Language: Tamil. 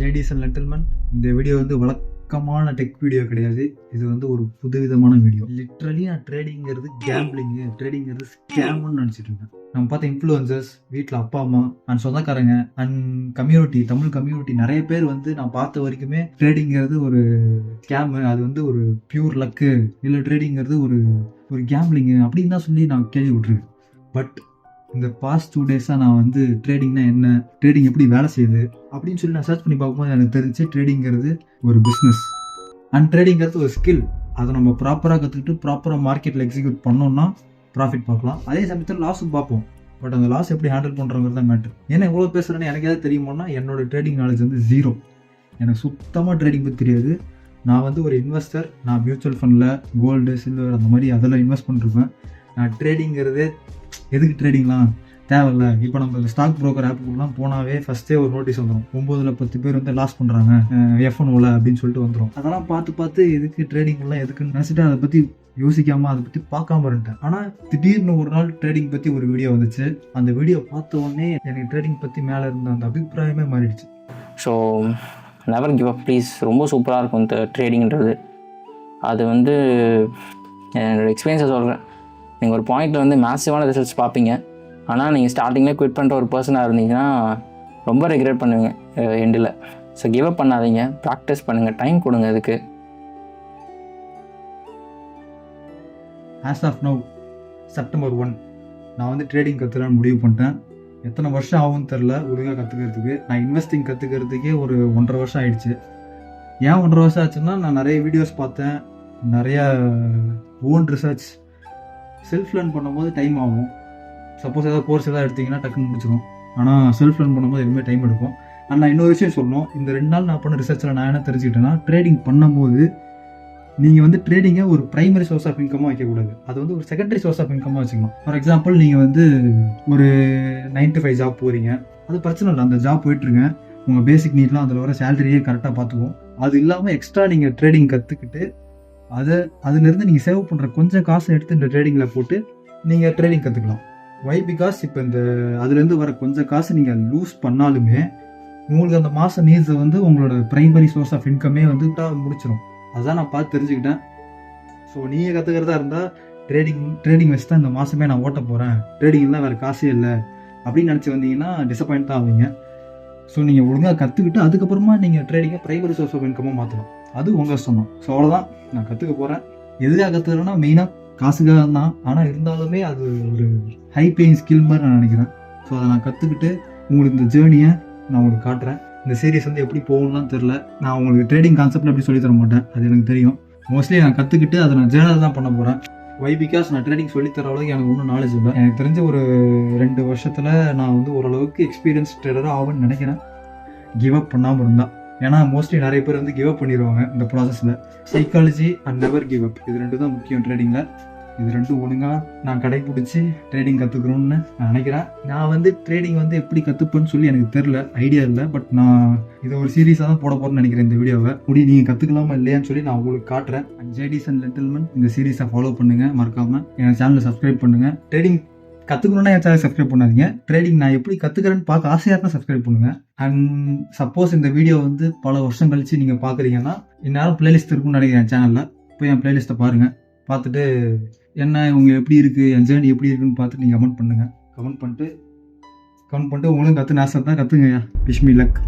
ஜேடிஎஸ் அண்ட் இந்த வீடியோ வந்து வழக்கமான டெக் வீடியோ கிடையாது. இது வந்து ஒரு புதுவிதமான வீடியோ லிட்ரலி நான் ட்ரேடிங்கிறது கேம்பிளிங்கு ட்ரேடிங்கிறது ஸ்கேம்னு நினச்சிட்டு இருந்தேன் நம்ம பார்த்த இன்ஃப்ளூயன்சர்ஸ் வீட்டில் அப்பா அம்மா அண்ட் சொந்தக்காரங்க அண்ட் கம்யூனிட்டி தமிழ் கம்யூனிட்டி நிறைய பேர் வந்து நான் பார்த்த வரைக்குமே ட்ரேடிங்கிறது ஒரு ஸ்கேமு அது வந்து ஒரு பியூர் லக்கு இல்லை ட்ரேடிங்கிறது ஒரு ஒரு கேம்பிளிங்கு அப்படின்னு தான் சொல்லி நான் கேள்விப்பட்டிருக்கேன். பட் இந்த பாஸ்ட் டூ டேஸாக நான் வந்து ட்ரேடிங்னா என்ன? ட்ரேடிங் எப்படி வேலை செய்யுது? அப்படின்னு சொல்லி நான் சர்ச் பண்ணி பார்க்கும்போது எனக்கு தெரிஞ்சு ட்ரேடிங்கிறது ஒரு பிஸ்னஸ் அண்ட் ட்ரேடிங்கிறது ஒரு ஸ்கில் அதை நம்ம ப்ராப்பராக கற்றுக்கிட்டு ப்ராப்பராக மார்க்கெட்டில் எக்ஸிக்யூட் பண்ணோம்னா ப்ராஃபிட் பார்க்கலாம். அதே சமயத்தில் லாஸும் பார்ப்போம். பட் அந்த லாஸ் எப்படி ஹேண்டில் பண்ணுறங்கிறது தான் மேட்ரு ஏன்னா எவ்வளோ பேசுகிறேன்னு எனக்கு எதாவது தெரியுமோனா என்னோட ட்ரேடிங் நாலேஜ் வந்து ஜீரோ எனக்கு சுத்தமாக ட்ரேடிங் பற்றி தெரியாது. நான் வந்து ஒரு இன்வெஸ்டர் நான் மியூச்சுவல் ஃபண்டில் கோல்டு சில்வர் அந்த மாதிரி அதெல்லாம் இன்வெஸ்ட் பண்ணிருப்பேன். நான் ட்ரேடிங்கிறதே எதுக்கு ட்ரேடிங்லாம் தேவையில்ல. இப்போ நம்ம இந்த ஸ்டாக் ப்ரோக்கர் ஆப்புக்குலாம் போனாவே ஃபஸ்ட்டே ஒரு நோட்டீஸ் வந்துடும் ஒம்போதில் பத்து பேர் வந்து லாஸ் பண்ணுறாங்க எஃப் ஓல அப்படின்னு சொல்லிட்டு வந்துடும் அதெல்லாம் பார்த்து பார்த்து எதுக்கு ட்ரேடிங்லாம் எதுக்குன்னு நினச்சிட்டு அதை பற்றி யோசிக்காமல் அதை பற்றி பார்க்காம இருந்துட்டேன். ஆனால் திடீர்னு ஒரு நாள் ட்ரேடிங் பற்றி ஒரு வீடியோ வந்துச்சு. அந்த வீடியோ பார்த்த உடனே எனக்கு ட்ரேடிங் பற்றி மேலே இருந்த அந்த அபிப்பிராயமே மாறிடுச்சு. So never give up please ரொம்ப சூப்பராக இருக்கும் இந்த ட்ரேடிங்கிறது அது வந்து என்னோடய எக்ஸ்பீரியன்ஸை சொல்கிறேன் நீங்கள் ஒரு பாயிண்டில் வந்து மேசிவான ரிசல்ட்ஸ் பார்ப்பீங்க. ஆனால் நீங்கள் ஸ்டார்டிங்கில் குவிட் பண்ணுற ஒரு பர்சனாக இருந்தீங்கன்னா ரொம்ப ரெக்ரெட் பண்ணுவீங்க எண்டில் ஸோ கிவ் அப் பண்ணாதீங்க. ப்ராக்டிஸ் பண்ணுங்கள் டைம் கொடுங்க அதுக்கு. As of now September one நான் வந்து ட்ரேடிங் கற்றுக்கலாம்னு முடிவு பண்ணிட்டேன். எத்தனை வருஷம் ஆகும்னு தெரில ஒழுங்காக கற்றுக்கிறதுக்கு நான் இன்வெஸ்டிங் கற்றுக்கிறதுக்கே ஒரு ஒன்றரை வருஷம் ஆயிடுச்சு. ஏன் ஒன்றரை வருஷம் ஆச்சுன்னா நான் நிறைய வீடியோஸ் பார்த்தேன். நிறையா ஓன் ரிசர்ச் செல்ஃப் லேர்ன் பண்ணும்போது டைம் ஆகும். சப்போஸ் ஏதாவது கோர்ஸ் ஏதாவது எடுத்தீங்கன்னா டக்குன்னு முடிச்சிடும் ஆனால் செல்ஃப் லேர்ன் பண்ணும்போது எதுவுமே டைம் எடுக்கும். ஆனால் நான் இன்னொரு விஷயம் சொல்லணும். இந்த ரெண்டு நாள் நான் பண்ண ரிசர்ச்சில் நான் என்ன தெரிஞ்சுக்கிட்டேன்னா ட்ரேடிங் பண்ணும்போது நீங்கள் வந்து ட்ரேடிங்கை ஒரு ப்ரைமரி சோர்ஸ் ஆஃப் இன்கமாக வைக்கக்கூடாது. அது வந்து ஒரு செகண்டரி சோர்ஸ் ஆஃப் இன்கமாக வச்சுக்கலாம் ஃபார் எக்ஸாம்பிள் நீங்கள் வந்து ஒரு நைன் டு ஃபைவ் ஜாப் போகிறீங்க அது பிரச்சனை இல்லை. அந்த ஜாப் போயிட்டுருங்க. உங்கள் பேசிக் நீட்லாம் அதில் வர சேலரியே கரெக்டாக பார்த்துக்குவோம். அது இல்லாமல் எக்ஸ்ட்ரா நீங்கள் ட்ரேடிங் கற்றுக்கிட்டு அதை அதுலேருந்து நீங்கள் சேவ் பண்ணுற கொஞ்சம் காசை எடுத்து இந்த ட்ரேடிங்கில் போட்டு நீங்கள் ட்ரேடிங் கற்றுக்கலாம் வை பிகாஸ் இப்போ இந்த அதுலேருந்து வர கொஞ்சம் காசு நீங்கள் லூஸ் பண்ணாலுமே உங்களுக்கு அந்த மாத நீட்ஸை வந்து உங்களோட ப்ரைமரி சோர்ஸ் ஆஃப் இன்கமே வந்து முடிச்சிடும் அதான் நான் பார்த்து தெரிஞ்சுக்கிட்டேன். ஸோ நீங்கள் கற்றுக்கிறதா இருந்தால் ட்ரேடிங் ட்ரேடிங் வச்சு தான் இந்த மாதமே நான் ஓட்ட போகிறேன் ட்ரேடிங்லாம் வேறு காசே இல்லை. அப்படின்னு நினச்சி வந்தீங்கன்னா டிசப்பாயிண்ட் தான் ஆவீங்க ஸோ நீங்கள் ஒழுங்காக கற்றுக்கிட்டு அதுக்கப்புறமா நீங்கள் ட்ரேடிங்கை ப்ரைமரி சோர்ஸ் ஆஃப் இன்கமாக மாற்றலாம் அது உங்கள் சொந்தம். ஸோ அவ்வளோதான் நான் கற்றுக்க போகிறேன் எதுக்காக கற்றுக்கிறேன்னா மெயினாக காசுக்காக தான். ஆனால் இருந்தாலுமே அது ஒரு ஹை பேயிங் ஸ்கில் மாதிரி நான் நினைக்கிறேன். ஸோ அதை நான் கற்றுக்கிட்டு உங்களுக்கு இந்த ஜேர்னியை நான் உங்களுக்கு காட்டுறேன். இந்த சீரியஸ் வந்து எப்படி போகணும்லாம் தெரில நான் உங்களுக்கு ட்ரேடிங் கான்செப்டில் எப்படி சொல்லி தர மாட்டேன். அது எனக்கு தெரியும். மோஸ்ட்லி நான் கற்றுக்கிட்டு அதை நான் ஜேர்னல் தான் பண்ண போகிறேன் வை பிகாஸ் நான் ட்ரேடிங் சொல்லித்தர அளவுக்கு எனக்கு ஒன்றும் நாலேஜ் இல்லை. எனக்கு தெரிஞ்ச ஒரு ரெண்டு வருஷத்தில் நான் வந்து ஓரளவுக்கு எக்ஸ்பீரியன்ஸ் ட்ரேடராக ஆகும்னு நினைக்கிறேன். கிவ் அப் பண்ணாமல் இருந்தால் ஏன்னா மோஸ்ட்லி நிறைய பேர் வந்து கிவ் அப் பண்ணிடுவாங்க இந்த ப்ராசஸில் psychology and never give up இது ரெண்டு தான் முக்கியம் ட்ரேடிங்கில் இது ரெண்டும் ஒழுங்காக நான் கடைப்பிடிச்சி ட்ரேடிங் கற்றுக்கணும்னு நான் நினைக்கிறேன். நான் வந்து ட்ரேடிங் வந்து எப்படி கற்றுப்பேன்னு சொல்லி எனக்கு தெரில ஐடியா இல்லை. பட் நான் இது ஒரு சீரியஸாக தான் போட போகிறேன்னு நினைக்கிறேன் இந்த வீடியோவை முடி நீங்கள் கற்றுக்கலாமா இல்லையான்னு சொல்லி நான் உங்களுக்கு காட்டுறேன். ஜேடிஸ் அண்ட் லெட்டில்மன் இந்த சீரீஸை ஃபாலோ பண்ணுங்கள் மறக்காமல் என் சேனலை சப்ஸ்கிரைப் பண்ணுங்கள் ட்ரேடிங் கற்றுக்கணுன்னா என் சப்ஸ்கிரைப் பண்ணாதீங்க. ட்ரேடிங் நான் எப்படி கற்றுக்கிறேன்னு பார்க்க ஆசையாக இருந்தால் சப்ஸ்கிரைப் பண்ணுங்கள் அண்ட் சப்போஸ் இந்த வீடியோ வந்து பல வருஷம் கழித்து நீங்கள் பார்க்குறீங்கன்னா இந்நேரம் பிளேலிஸ்ட் இருக்கும்னு நினைக்கிறேன் சேனலில் போய் என் பிளேலிஸ்ட்டை பாருங்கள் பார்த்துட்டு என்ன இவங்க எப்படி இருக்குது என் ஜேர்னி எப்படி இருக்குன்னு பார்த்துட்டு நீங்கள் கமெண்ட் பண்ணுங்கள் கமெண்ட் பண்ணிட்டு கமெண்ட் பண்ணிட்டு உங்களும் கற்று நேசம் தான் கற்றுங்கய்யா பிஷ்மி லக்